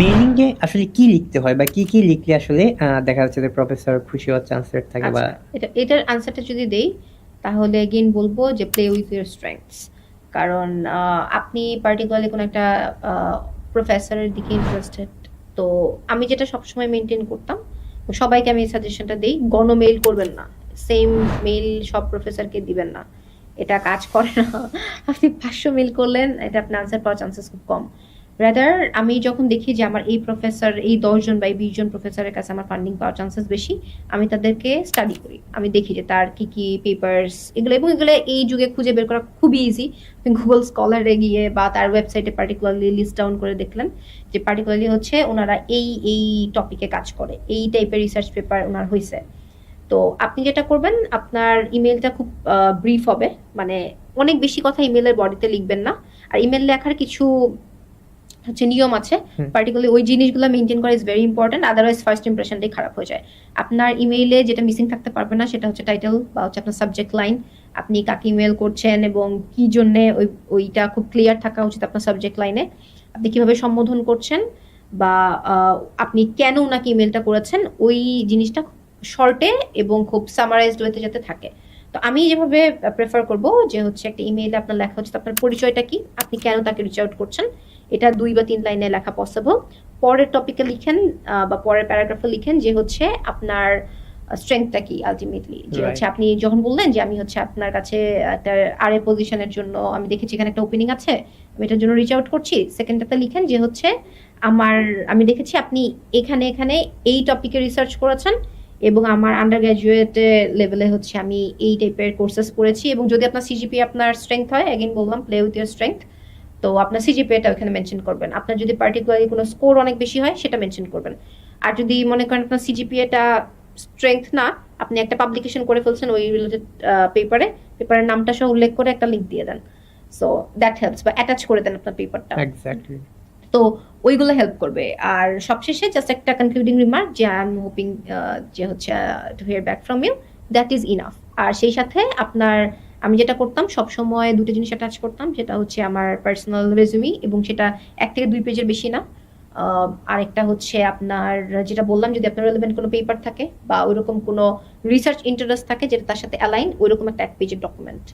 মেইলিংয়ে আসলে কি লিখতে হয় বা কি কি লিখলে আসলে দেখা যাচ্ছে যে প্রফেসর খুশি হওয়ার চান্সের থাকে বা আচ্ছা এটা এটার আনসারটা যদি দেই তাহলে এগেইন বলব যে প্লে উইথ ইউর স্ট্রেংথস কারণ আপনি পার্টিকুলারলি কোনো একটা প্রফেসরের দিকে ইন্টারেস্টেড তো আমি যেটা সবসময় মেনটেন করতাম সবাইকে আমি সাজেশনটা দিই গণ মেইল করবেন না। সেম মেইল সব প্রফেসরকে দিবেন না। এটা কাজ করে না। আপনি পাঁচশো মেইল করলেন এটা আপনার আনসার পাওয়ার চান্সেস খুব কম। রাদার আমি যখন দেখি যে আমার এই প্রফেসর এই দশজন বা এই বিশ জন প্রফেসরের কাছে আমার ফান্ডিং পাওয়ার চান্সেস বেশি, আমি তাদেরকে স্টাডি করি। আমি দেখি যে তার কি কি পেপার্স এগুলো, এবং এগুলো এই যুগে খুঁজে বের করা খুবই ইজি গুগল স্কলারে গিয়ে বা তার ওয়েবসাইটে পার্টিকুলারলি লিস্ট ডাউন করে দেখলেন যে পার্টিকুলারলি হচ্ছে ওনারা এই এই টপিকে কাজ করে। এই টাইপের রিসার্চ পেপার ওনার হয়েছে তো আপনি যেটা করবেন, আপনার ইমেলটা খুব ব্রিফ হবে। মানে অনেক বেশি কথা ইমেলের বডিতে লিখবেন না। আর ইমেল লেখার কিছু হচ্ছে নিয়ম আছে হুম। পার্টিকুলারলি ওই জিনিসগুলো মেনটেন করা is very important otherwise first ইমপ্রেশনটাই খারাপ হয়ে যায়। আপনার ইমেইলে যেটা মিসিং থাকতে পারবে না সেটা হচ্ছে টাইটেল বা হচ্ছে আপনার সাবজেক্ট লাইন আপনি কাকে ইমেল করছেন এবং কি জন্য ওই ওইটা খুব ক্লিয়ার থাকা উচিত আপনার সাবজেক্ট লাইনে আপনি কীভাবে সম্বোধন করছেন বা আপনি কেন ওনাকে ইমেলটা করেছেন ওই জিনিসটা শর্টে এবং খুব সামারাইজড ওয়েতে যাতে থাকে। তো আমি যেভাবে প্রেফার করব যে হচ্ছে একটা ইমেইলে আপনার লেখা হচ্ছে আপনার পরিচয়টা কি? আপনি কেন তাকে রিচ আউট করছেন? এটা দুই বা তিন লাইনে লেখা পসিবল পরের টপিকে লিখেন বা পরের প্যারাগ্রাফে লিখেন যে হচ্ছে আপনার স্ট্রেংথটা কি আলটিমেটলি যে হচ্ছে আপনি যখন বললেন যে আমি হচ্ছে আপনার কাছে একটা আর এ পজিশনের জন্য আমি দেখেছি এখানে একটা ওপেনিং আছে আমি এটার জন্য রিচ আউট করছি। সেকেন্ডটাতে লিখেন যে হচ্ছে আমার আমি দেখেছি আপনি এখানে এখানে এই টপিকে রিসার্চ করেছেন এবং আমার আন্ডার গ্র্যাজুয়েট লেভেলে হচ্ছে আমি এই টাইপের কোর্সেস করেছি এবং যদি আপনার সিজিপি আপনার স্ট্রেংথ হয় এগেন বললাম প্লে উইথ ইয়ার স্ট্রেংথ তো আপনার সিজিপিএটা ওখানে মেনশন করবেন। আপনার যদি পার্টিকুলারলি কোনো স্কোর অনেক বেশি হয় সেটা মেনশন করবেন। আর যদি মনে করেন আপনার সিজিপিএটা স্ট্রেংথ না আপনি একটা পাবলিকেশন করে ফেলছেন ওই রিলেটেড পেপারে পেপারের নামটা সহ উল্লেখ করে একটা লিঙ্ক দিয়ে দেন। সো দ্যাট হেল্পস বা অ্যাটাচ করে দেন আপনার পেপারটা এক্স্যাক্টলি তো ওইগুলো হেল্প করবে। আর সবশেষে জাস্ট একটা কনক্লুডিং রিমার্ক যে আই এম হোপিং যে হচ্ছে to hear back from you that is enough আর সেই সাথে আপনার, আমি যেটা করতাম সব সময় দুটো জিনিস অ্যাটাচ করতাম যেটা হচ্ছে আমার পার্সোনাল রেজুমি এবং সেটা এক থেকে দুই পেজের বেশি না। আরেকটা হচ্ছে আপনার, যেটা বললাম, যদি আপনার রেলেভেন্ট কোনো পেপার থাকে বা ওইরকম কোনো রিসার্চ ইন্টারেস্ট থাকে যেটা তার সাথে অ্যালাইন ওইরকম একটা এক পেজের ডকুমেন্ট